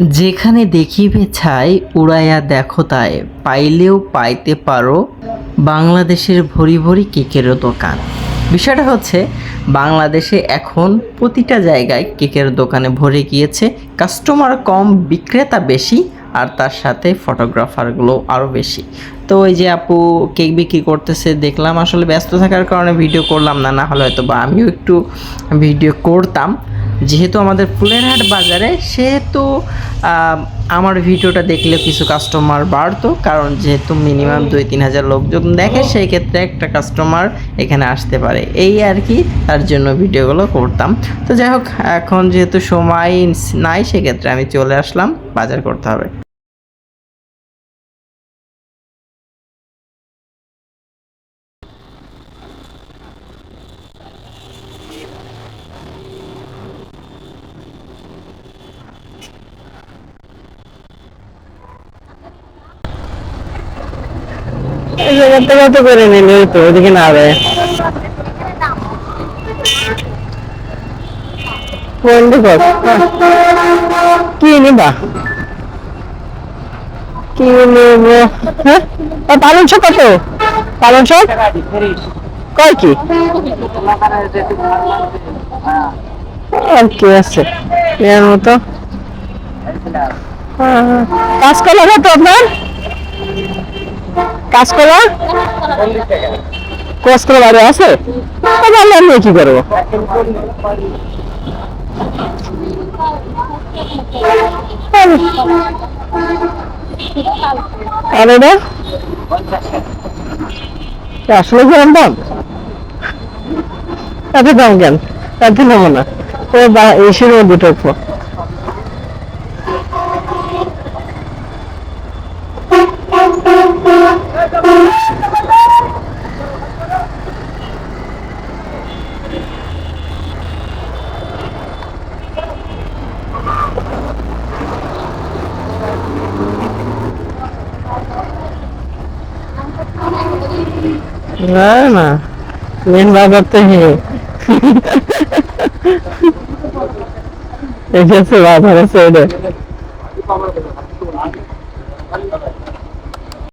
যেখানে দেখিবে ছাই, উড়াইয়া দেখো তাই। পাইলেও পাইতে পারো, বাংলাদেশের ভরি ভরি কেকেরও দোকান। বিষয়টা হচ্ছে, বাংলাদেশে এখন প্রতিটা জায়গায় কেকের দোকানে ভরে গিয়েছে। কাস্টমার কম, বিক্রেতা বেশি, আর তার সাথে ফটোগ্রাফারগুলো আরও বেশি। তো ওই যে আপু কেক বিক্রি করতেছে, দেখলাম আসলে ব্যস্ত থাকার কারণে ভিডিও করলাম না না হলে হয়তো বা আমিও একটু ভিডিও করতাম। যেহেতু আমাদের ফুলেরহাট বাজারে সেহেতু আমার ভিডিওটা দেখলে কিছু কাস্টমার বাড়তো কারণ যেহেতু মিনিমাম দুই তিন হাজার লোকজন দেখে সেই ক্ষেত্রে একটা কাস্টমার এখানে আসতে পারে। এই আর কি তার জন্য ভিডিওগুলো করতাম। তো যাই হোক এখন যেহেতু সময় নাই সেক্ষেত্রে আমি চলে আসলাম বাজার করতে হবে। করে তো ওদিকে না কি নিবা? কি নেব? হ্যাঁ? পালন শাক কত? পালন শাক? কয় কি? কি আছে? এর মতো। হ্যাঁ, হ্যাঁ। কাঁচকলা কত আপনার? কাঁচকলা? কাঁচকলা আছে? তাহলে আমি কি করব? আর এটা? আসলে কি এরম দাম? এত দাম কেন? এত নেব না ও বা এসির না না। মেন বাজার থেকে এসেছে বাজারে সাইডে